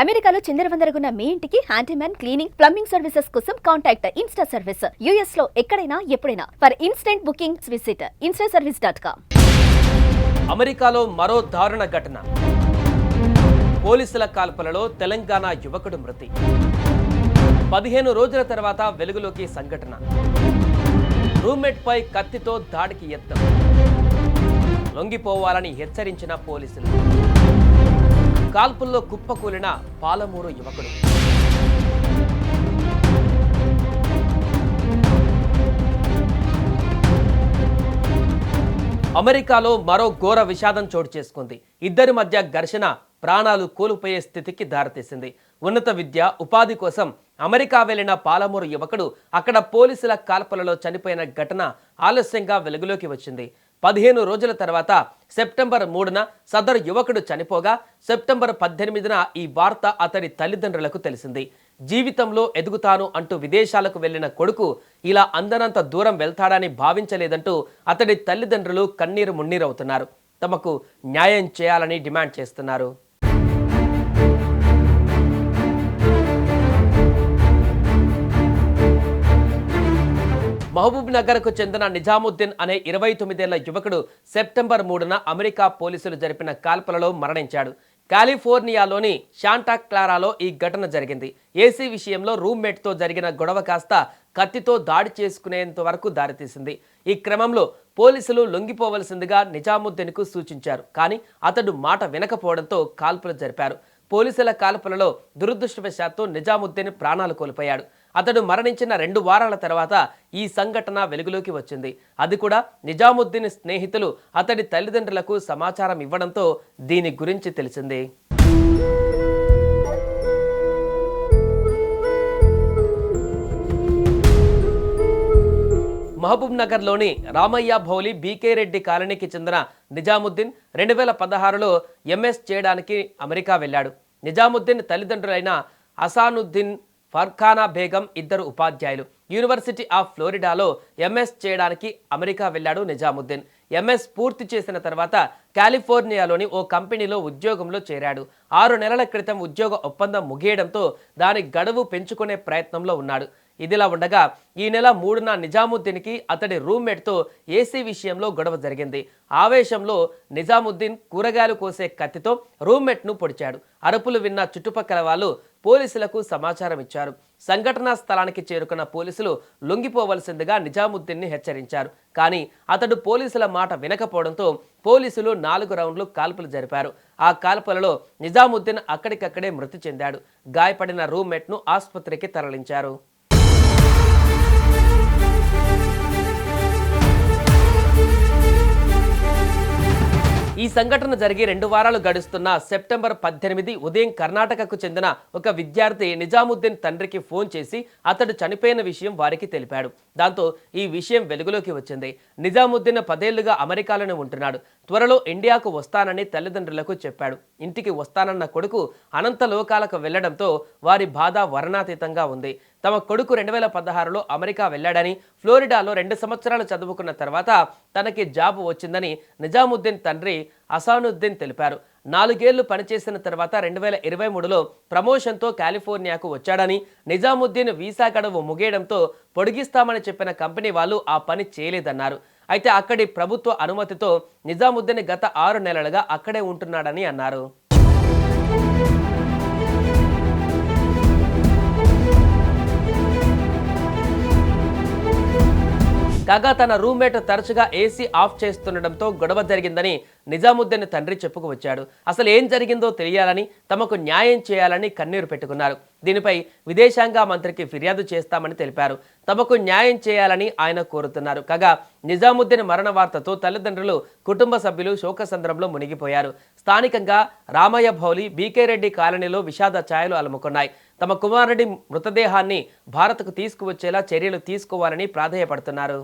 అమెరికాలో చిందరవందరగున్న మీ ఇంటికి హ్యాండీమ్యాన్ క్లీనింగ్ ప్లంబింగ్ సర్వీసెస్ కోసం కాంటాక్ట్ ఇన్స్టా సర్వీస్ యుఎస్లో ఎక్కడైనా ఎప్పుడైనా. For instant booking visit insta service dot com అమెరికాలో మరో దారుణ ఘటన. పోలీసుల కాల్పులలో తెలంగాణ యువకుడు మృతి. పదిహేను రోజుల తర్వాత వెలుగులోకి సంఘటన. రూమ్మేట్ పై కత్తితో దాడికి యత్నం లొంగిపోవాలని హెచ్చరించిన పోలీసులు. కాల్పుల్లో కుప్పకూలిన పాలమూరు యువకుడు. అమెరికాలో మరో ఘోర విషాదం చోటు చేసుకుంది. ఇద్దరి మధ్య ఘర్షణ ప్రాణాలు కోల్పోయే స్థితికి దారితీసింది. ఉన్నత విద్య ఉపాధి కోసం అమెరికా వెళ్ళిన పాలమూరు యువకుడు అక్కడ పోలీసుల కాల్పులలో చనిపోయిన ఘటన ఆలస్యంగా వెలుగులోకి వచ్చింది. పదిహేను రోజుల తర్వాత సెప్టెంబర్ మూడున సదరు యువకుడు చనిపోగా సెప్టెంబర్ పద్దెనిమిదిన ఈ వార్త అతడి తల్లిదండ్రులకు తెలిసింది. జీవితంలో ఎదుగుతాను అంటూ విదేశాలకు వెళ్ళిన కొడుకు ఇలా అందనంత దూరం వెళ్తాడని భావించలేదంటూ అతడి తల్లిదండ్రులు కన్నీరు మున్నీరవుతున్నారు. తమకు న్యాయం చేయాలని డిమాండ్ చేస్తున్నారు. మహబూబ్ నగర్కు చెందిన నిజాముద్దీన్ అనే ఇరవై తొమ్మిదేళ్ళ యువకుడు సెప్టెంబర్ మూడున అమెరికా పోలీసులు జరిపిన కాల్పులలో మరణించాడు. కాలిఫోర్నియాలోని శాంటా క్లారాలో ఈ ఘటన జరిగింది. ఏసీ విషయంలో రూమ్మేట్తో జరిగిన గొడవ కాస్త కత్తితో దాడి చేసుకునేంత వరకు దారితీసింది. ఈ క్రమంలో పోలీసులు లొంగిపోవలసిందిగా నిజాముద్దీన్కు సూచించారు. కానీ అతడు మాట వినకపోవడంతో కాల్పులు జరిపారు. పోలీసుల కాల్పులలో దురదృష్టవశాత్తు నిజాముద్దీన్ ప్రాణాలు కోల్పోయాడు. అతడు మరణించిన రెండు వారాల తర్వాత ఈ సంఘటన వెలుగులోకి వచ్చింది. అది కూడా నిజాముద్దీన్ స్నేహితులు అతడి తల్లిదండ్రులకు సమాచారం ఇవ్వడంతో దీని గురించి తెలిసింది. మహబూబ్ నగర్లోని రామయ్య భౌలి బీకే రెడ్డి కాలనీకి చెందిన నిజాముద్దీన్ రెండు వేల పదహారులో ఎంఎస్ చేయడానికి అమెరికా వెళ్ళాడు. నిజాముద్దీన్ తల్లిదండ్రులైన అసానుద్దీన్ ఫర్ఖానా బేగం ఇద్దరు ఉపాధ్యాయులు. యూనివర్సిటీ ఆఫ్ ఫ్లోరిడాలో ఎంఎస్ చేయడానికి అమెరికా వెళ్ళాడు నిజాముద్దీన్. ఎంఎస్ పూర్తి చేసిన తర్వాత కాలిఫోర్నియాలోని ఓ కంపెనీలో ఉద్యోగంలో చేరాడు. ఆరు నెలల క్రితం ఉద్యోగ ఒప్పందం ముగియడంతో దాని గడువు పెంచుకునే ప్రయత్నంలో ఉన్నాడు. ఇదిలా ఉండగా ఈ నెల మూడున నిజాముద్దీన్కి అతడి రూమ్మేట్తో ఏసీ విషయంలో గొడవ జరిగింది. ఆవేశంలో నిజాముద్దీన్ కూరగాయలు కోసే కత్తితో రూమ్మేట్ను పొడిచాడు. అరుపులు విన్న చుట్టుపక్కల వాళ్ళు పోలీసులకు సమాచారం ఇచ్చారు. సంఘటనా స్థలానికి చేరుకున్న పోలీసులు లొంగిపోవలసిందిగా నిజాముద్దీన్ని హెచ్చరించారు. కానీ అతడు పోలీసుల మాట వినకపోవడంతో పోలీసులు నాలుగు రౌండ్లు కాల్పులు జరిపారు. ఆ కాల్పులలో నిజాముద్దీన్ అక్కడికక్కడే మృతి చెందాడు. గాయపడిన రూమ్మేట్ను ఆసుపత్రికి తరలించారు. సంఘటన జరిగి రెండు వారాలు గడుస్తున్న సెప్టెంబర్ పద్దెనిమిది ఉదయం కర్ణాటకకు చెందిన ఒక విద్యార్థి నిజాముద్దీన్ తండ్రికి ఫోన్ చేసి అతడు చనిపోయిన విషయం వారికి తెలిపాడు. దాంతో ఈ విషయం వెలుగులోకి వచ్చింది. నిజాముద్దీన్ పదేళ్ళుగా అమెరికాలోనే ఉంటున్నాడు. త్వరలో ఇండియాకు వస్తానని తల్లిదండ్రులకు చెప్పాడు. ఇంటికి వస్తానన్న కొడుకు అనంత లోకాలకు వెళ్ళడంతో వారి బాధ వర్ణాతీతంగా ఉంది. తమ కొడుకు రెండు వేల పదహారులో అమెరికా వెళ్ళాడని ఫ్లోరిడాలో రెండు సంవత్సరాలు చదువుకున్న తర్వాత తనకి జాబ్ వచ్చిందని నిజాముద్దీన్ తండ్రి అసానుద్దీన్ తెలిపారు. నాలుగేళ్ళు పనిచేసిన తర్వాత రెండు వేల ఇరవై మూడులో ప్రమోషన్తో కాలిఫోర్నియాకు వచ్చాడని నిజాముద్దీన్ వీసా గడువు ముగియడంతో పొడిగిస్తామని చెప్పిన కంపెనీ వాళ్ళు ఆ పని చేయలేదన్నారు. అయితే అక్కడి ప్రభుత్వ అనుమతితో నిజాముద్దీన్ గత ఆరు నెలలుగా అక్కడే ఉంటున్నాడని అన్నారు. కాగా తన రూమ్మేట్ తరచుగా ఏసీ ఆఫ్ చేస్తుండటంతో గొడవ జరిగిందని నిజాముద్దీన్ తండ్రి చెప్పుకువచ్చాడు. అసలు ఏం జరిగిందో తెలియాలని తమకు న్యాయం చేయాలని కన్నీరు పెట్టుకున్నారు. దీనిపై విదేశాంగ మంత్రికి ఫిర్యాదు చేస్తామని తెలిపారు. తమకు న్యాయం చేయాలని ఆయన కోరుతున్నారు. కాగా నిజాముద్దీన్ మరణ వార్తతో తల్లిదండ్రులు కుటుంబ సభ్యులు శోకసంద్రంలో మునిగిపోయారు. స్థానికంగా రామయ్య భౌలి బీకే రెడ్డి కాలనీలో విషాద ఛాయలు అలుముకున్నాయి. తమ కుమారుడి మృతదేహాన్ని భారత్కు తీసుకువచ్చేలా చర్యలు తీసుకోవాలని ప్రాధేయపడుతున్నారు.